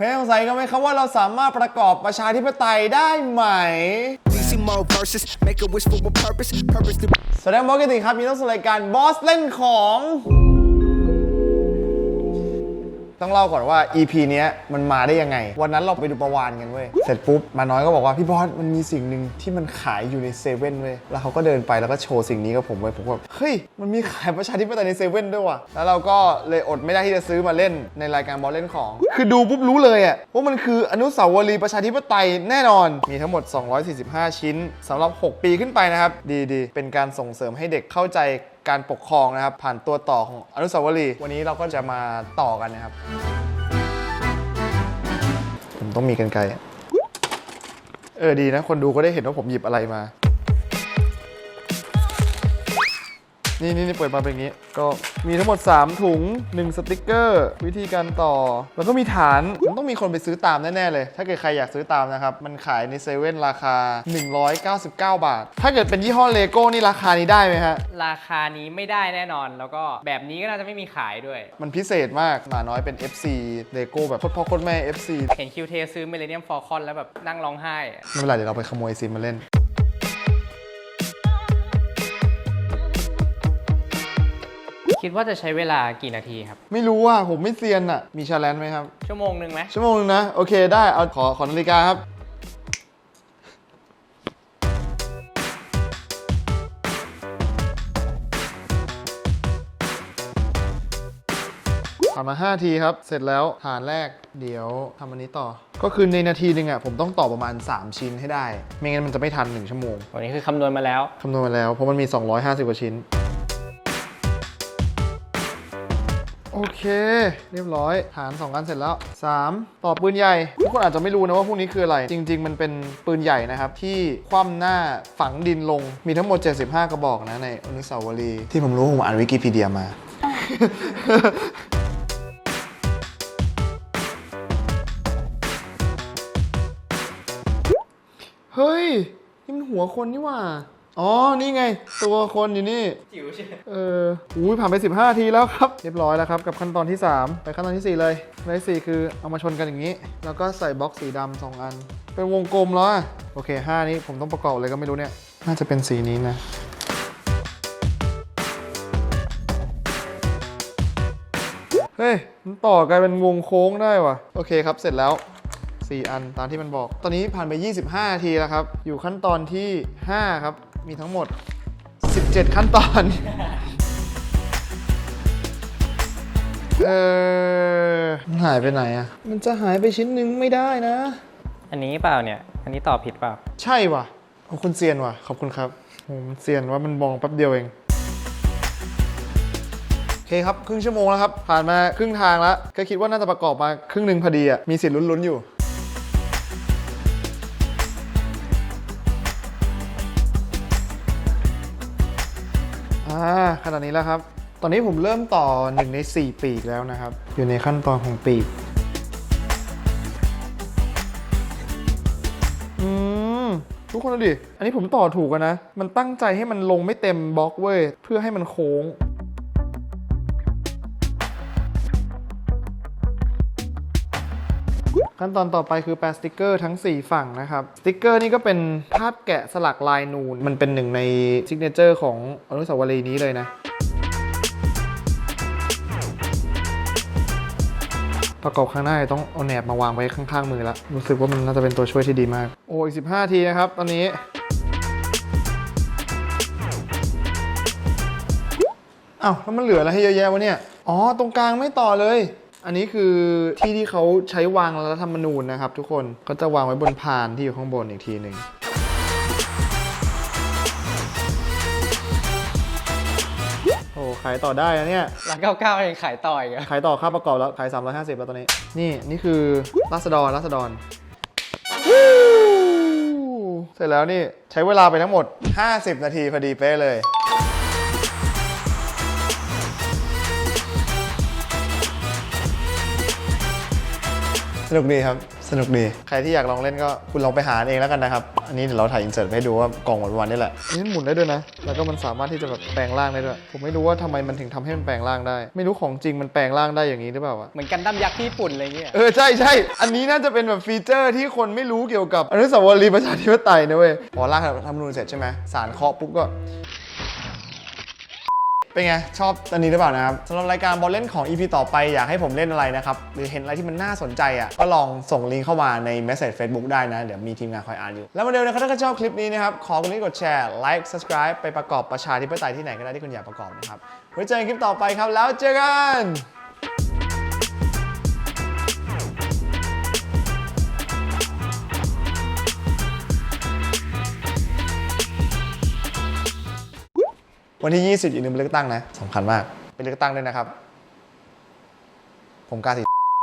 เคยสงสัยกันไหมครับว่าเราสามารถประกอบประชาธิปไตยได้ไหม DC more verses, make a wish for a purpose, purpose to สวัสดีครับบอสกิติครับยินดีต้อนรับสู่รายการบอสเล่นของ ต้องเล่าก่อนว่า EP เนี้ยมันมาได้ยังไง วันนั้นเราไปดูประวานกันเว้ย เสร็จปุ๊บมาน้อยก็บอกว่าพี่บอสมันมีสิ่งหนึ่งที่มันขายอยู่ในเซเว่นเว้ย แล้วเขาก็เดินไปแล้วก็โชว์สิ่งนี้กับผมเว้ย ผมก็แบบเฮ้ย มันมีขายประชาธิปไตยในเซเว่นด้วยว่ะ แล้วเราก็เลยอดไม่ได้ที่จะซื้อมาเล่นในรายการบอสเล่นของ คือดูปุ๊บรู้เลยอะว่ามันคืออนุสาวรีย์ประชาธิปไตยแน่นอน มีทั้งหมด 245 ชิ้นสำหรับ 6 ปีขึ้นไปนะครับ ดีๆ เป็นการส่งเสริมให้เด็กเข้าใจ การปกครองนะครับ ผ่านตัวต่อของอนุสาวรีย์วันนี้เราก็จะมาต่อกันนะครับ ผมต้องมีกันไกลอะเออดีนะ คนดูก็ได้เห็นว่าผมหยิบอะไรมา นี่นี่นี่เปิดมาเป็นอย่างนี้ ก็มีทั้งหมด 3 ถุง 1 สติกเกอร์ วิธีการต่อ แล้วก็มีฐานมันต้องมีคนไปซื้อตามแน่ ๆ เลย ถ้าเกิดใครอยากซื้อตามนะครับ มันขายในเซเว่นราคา 199 บาท ถ้าเกิดเป็นยี่ห้อเลโก้นี่ราคานี้ได้ไหมฮะ ราคานี้ไม่ได้แน่นอน แล้วก็แบบนี้ก็น่าจะไม่มีขายด้วย มันพิเศษมากหมาน้อยเป็น FC เลโก้แบบโคตรพ่อโคตรแม่ FC เห็นคิวเทซื้อ Millennium Falcon แล้วแบบนั่งร้องไห้อะไม่เป็นไรเดี๋ยวเราไปขโมยซิมมาเล่น คิดว่าจะใช้เวลากี่นาทีครับ ไม่รู้ว่าผมไม่เซียนอะ มีชาเลนจ์ไหมครับ ชั่วโมงหนึ่งไหมชั่วโมงนึงนะ โอเคได้เอาขอขอนาฬิกาครับผ่านมา 5 ทีครับ เสร็จแล้วฐานแรกเดี๋ยวทำอันนี้ต่อ ก็คือในนาทีหนึงอะผมต้องต่อประมาณ 3 ชิ้นให้ได้ ไม่งั้นมันจะไม่ทัน 1 ชั่วโมง วันนี้คือคำนวณมาแล้ว คำนวณมาแล้ว เพราะมันมี 250 กว่าชิ้น โอเค เรียบร้อยฐาน2กันเสร็จแล้ว 3 ต่อปืนใหญ่ ทุกคนอาจจะไม่รู้นะว่าพวกนี้คืออะไร จริง ๆ มันเป็นปืนใหญ่นะครับ ที่คว่ำหน้าฝังดินลงมีทั้งหมด 75 กระบอกนะในอนุสาวรีย์ที่ผมรู้ผมอ่านวิกิพีเดียมาเฮ้ยนี่มันหัวคนนี่ว่า อ๋อ นี่ไง ตัวคนอยู่นี่ จิ๋วใช่เอออุ้ยผ่านไป 15 ทีแล้วครับ เรียบร้อยแล้วครับ กับขั้นตอนที่ 3 ไปขั้นตอนที่ 4 เลยขั้นตอนที่ 4 คือเอามาชนกันอย่างนี้ แล้วก็ใส่บล็อกสีดำสองอัน เป็นวงกลมแล้วอะโอเค 5 นี้ผมต้องประกอบอะไรก็ไม่รู้เนี่ย น่าจะเป็นสีนี้นะเฮ้ยมันต่อกลายเป็นวงโค้งได้ว่ะ โอเคครับ เสร็จแล้ว 4 อันตามที่มันบอก ตอนนี้ผ่านไป 25นาทีแล้วครับ อยู่ขั้นตอนที่ 5 ครับ มีทั้งหมด 17 ขั้นตอน เออมันหายไปไหนอะมันจะหายไปชิ้นหนึ่งไม่ได้นะ อันนี้เปล่าเนี่ย อันนี้ตอบผิดเปล่า ใช่ว่ะขอบคุณเซียนว่ะ ขอบคุณครับโอ้มันเซียนว่ามันมองแป๊บเดียวเอง โอเคครับ ครึ่งชั่วโมงแล้วครับ ผ่านมาครึ่งทางแล้วก็คิดว่าน่าจะประกอบมาครึ่งหนึ่งพอดีอะมีสิทธิ์ลุ้นๆอยู่ อ่าขนาดนี้แล้วครับ ตอนนี้ผมเริ่มต่อ 1 ใน 4 ปีกแล้วนะครับ อยู่ในขั้นตอนของปีก อืม ทุกคนดูดิ อันนี้ผมต่อถูกกันนะ มันตั้งใจให้มันลงไม่เต็มบล็อกเว้ย เพื่อให้มันโค้ง ขั้นตอนต่อไปคือแปะสติกเกอร์ทั้ง 4 ฝั่งนะครับ สติกเกอร์นี่ก็เป็นภาพแกะสลักลายนูน มันเป็นหนึ่งในซิกเนเจอร์ของอนุสาวรีย์นี้เลยนะ ประกอบข้างหน้าต้องเอาแหนบมาวางไว้ข้างๆมือล้วรู้สึกว่ามันน่าจะเป็นตัวช่วยที่ดีมาก โอ้อีก15 ทีนะครับ ตอนนี้อ้าวแล้วมันเหลืออะไรให้เยอะแยะวะเนี่ย อ๋อ ตรงกลางไม่ต่อเลย อันนี้คือที่ที่เขาใช้วางรัฐธรรมนูญนะครับ ทุกคนก็จะวางไว้บนพานที่อยู่ข้างบนอีกทีหนึ่งโอ้ขายต่อได้นะเนี่ย ร้านเก้าเก้าเองขายต่อยอะขายต่อค่าประกอบแล้ว ขาย 350 แล้วตอนนี้ นี่นี่คือราษฎรราษฎรวู้เสร็จแล้วนี่ใช้เวลาไปทั้งหมด 50 นาทีพอดีเป๊ะเลย สนุกดีครับ สนุกดี ใครที่อยากลองเล่นก็คุณลองไปหาเองแล้วกันนะครับ อันนี้เดี๋ยวเราถ่ายอินเสิร์ตให้ดูว่ากล่องวันๆนี่แหละ นี่มันหมุนได้ด้วยนะ แล้วก็มันสามารถที่จะแบบแปลงร่างได้ด้วย ผมไม่รู้ว่าทำไมมันถึงทำให้มันแปลงร่างได้ ไม่รู้ของจริงมันแปลงร่างได้อย่างนี้หรือเปล่าวะ เหมือนกันดั้มยักษ์ที่ญี่ปุ่นอะไรเงี้ย เออใช่ใช่ อันนี้น่าจะเป็นแบบฟีเจอร์ที่คนไม่รู้เกี่ยวกับอนุสาวรีย์ประชาธิปไตยนะเว้ยพอร่างรัฐธรรมนูญเสร็จใช่ไหมสารเคาะปุ๊บก็ เป็นไง ชอบตอนนี้หรือเปล่านะครับสำหรับรายการบอลเล่นของ EP ต่อไปอยากให้ผมเล่นอะไรนะครับ หรือเห็นอะไรที่มันน่าสนใจอะก็ลองส่งลิงก์เข้ามาใน Message Facebook ได้นะ เดี๋ยวมีทีมงานคอยอ่านอยู่ แล้วมาเดียวนะครับถ้าใครชอบคลิปนี้นะครับ ขอกดไลค์กดแชร์ ไลค์ subscribe ไปประกอบประชาธิปไตยที่ไหนก็ได้ที่คุณอยากประกอบนะครับไว้เจอกันคลิปต่อไปครับแล้วเจอกัน วันที่ 20อย่าลืมไปเลือกตั้งนะสำคัญมาก ไปเลือกตั้งด้วยนะครับ ผมกาสี